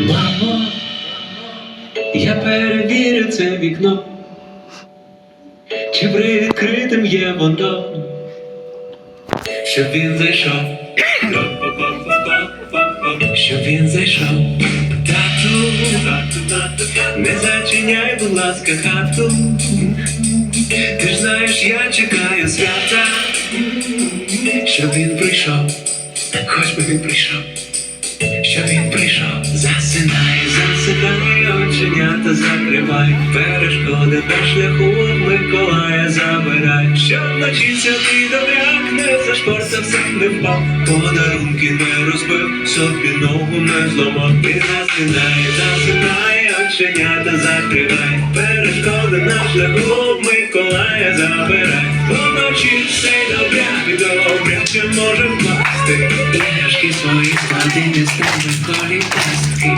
Мамо, я перевірю це вікно, чи привідкритим є воно, щоб він зайшов, щоб він зайшов. Тату, не зачиняй, будь ласка, хату. Я чекаю свята, щоб він прийшов, хоч би він прийшов. Щоб він прийшов, засинай, засинай, оченята закривай, перешкоди на шляху Миколая забирай, щоб вночі святий добряк не зашпортався, не впав, подарунки не розбив, собі ногу не зламав, ти засинай, засинай, оченята закривай, перешкоди на шляху Миколая забирай, вночі цей добряк, чи може впасти, пляшки свої склади не ставить колі пастки.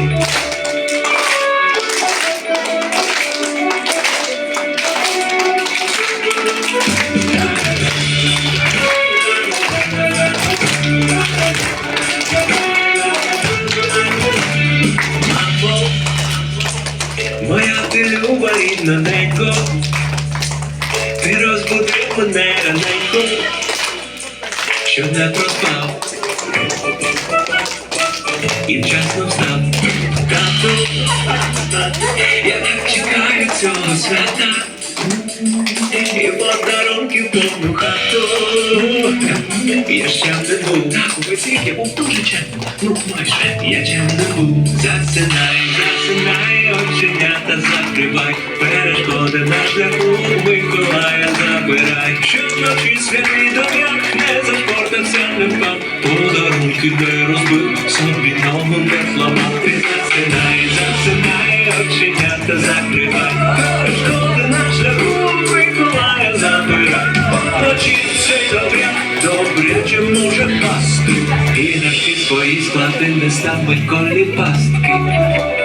Моя ти люба рідна розбудив мене раненько, щоб не проспав і вчасно встав. Тату, я так чекаю цього свята і подарунків повну хату. Я ще не був, так у весіль я був дуже чемним, ну майже я чемним був. Засинай, засинай, оченята закривай, перешкоди на шляху Миколая забирай, щоб вночі святий добряк не зашпортався, не впав, подарунки не розбив, собі ногу не зламав, ти засинай, засинай, оченята закривай, перешкоди на шляху Миколая забирай, вночі цей добряк, добряче може пасти, і на всі свої склади не ставить колі пастки.